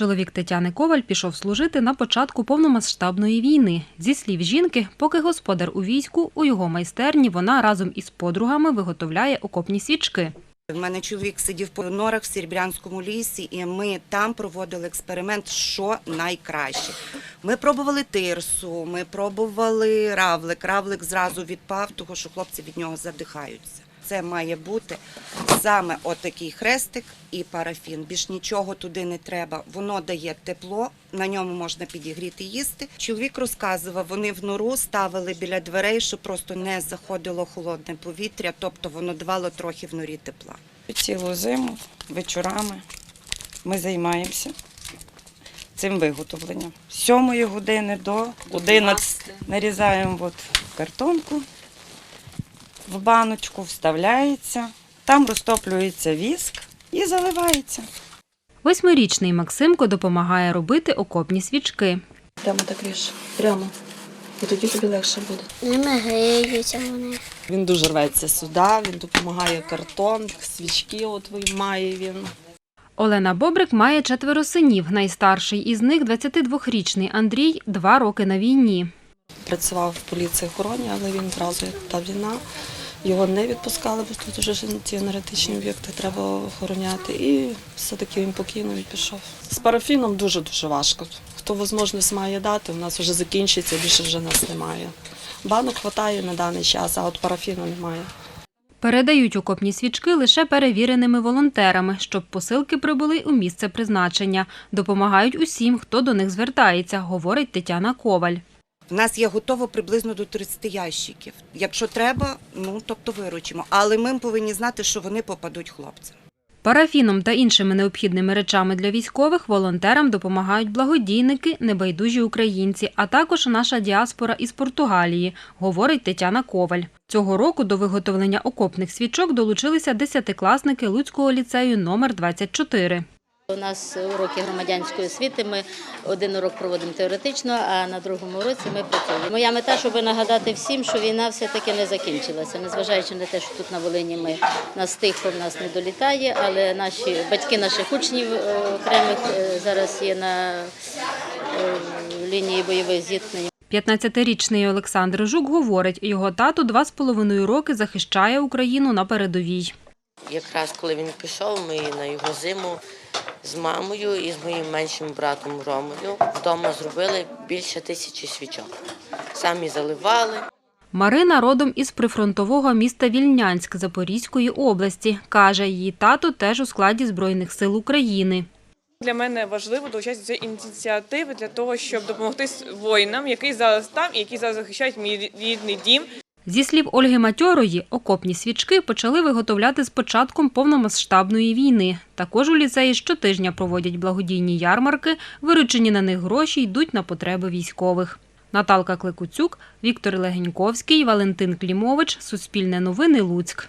Чоловік Тетяни Коваль пішов служити на початку повномасштабної війни. Зі слів жінки, поки господар у війську, у його майстерні вона разом із подругами виготовляє окопні свічки. У мене чоловік сидів по норах в Серебрянському лісі, і ми там проводили експеримент, що найкраще. Ми пробували тирсу, ми пробували равлик. Равлик зразу відпав, тому що хлопці від нього задихаються. Це має бути саме отакий хрестик і парафін. Більш нічого туди не треба. Воно дає тепло, на ньому можна підігріти їсти. Чоловік розказував, вони в нору ставили біля дверей, щоб просто не заходило холодне повітря, тобто воно давало трохи в норі тепла. Цілу зиму вечорами ми займаємося цим виготовленням. З 7 години до 11 нарізаємо от картонку, в баночку вставляється, там розтоплюється віск і заливається. Восьмирічний Максимко допомагає робити окопні свічки. Прямо так ріж. Прямо. І тоді тобі легше буде. Ними гріються вони. Він дуже рветься сюди, він допомагає картон, свічки от виймає він. Олена Бобрик має четверо синів. Найстарший із них 22-річний Андрій, два роки на війні. Працював в поліції охороні, але він одразу як та війна. Його не відпускали, бо тут вже ті енергетичні об'єкти треба охороняти. І все-таки він покинув і пішов. З парафіном дуже-дуже важко. Хто можливість має дати, у нас вже закінчиться, більше вже нас немає. Банок вистачає на даний час, а от парафіну немає. Передають окопні свічки лише перевіреними волонтерами, щоб посилки прибули у місце призначення. Допомагають усім, хто до них звертається, говорить Тетяна Коваль. В нас є готово приблизно до 30 ящиків. Якщо треба, ну тобто виручимо. Але ми повинні знати, що вони попадуть хлопцям. Парафіном та іншими необхідними речами для військових волонтерам допомагають благодійники, небайдужі українці, а також наша діаспора із Португалії, говорить Тетяна Коваль. Цього року до виготовлення окопних свічок долучилися десятикласники Луцького ліцею номер 24. У нас уроки громадянської освіти. Ми один урок проводимо теоретично, а на другому уроці ми працюємо. Моя мета, щоб нагадати всім, що війна все-таки не закінчилася, незважаючи на те, що тут на Волині ми нас тихо в нас не долітає, але наші батьки наших учнів е, окремих е, зараз є на е, лінії бойових зіткнень. 15-річний Олександр Жук говорить, його тато два з половиною роки захищає Україну на передовій. Якраз коли він пішов, ми на його зиму з мамою і з моїм меншим братом Ромою вдома зробили більше тисячі свічок. Самі заливали. Марина родом із прифронтового міста Вільнянськ Запорізької області. Каже, її тато теж у складі Збройних сил України. Для мене важливо долучатися до цієї ініціативи для того, щоб допомогти воїнам, які зараз там і які зараз захищають мій рідний дім. Зі слів Ольги Матьорої, окопні свічки почали виготовляти з початком повномасштабної війни. Також у ліцеї щотижня проводять благодійні ярмарки, виручені на них гроші йдуть на потреби військових. Наталка Кликуцюк, Віктор Легеньковський, Валентин Клімович, Суспільне новини, Луцьк.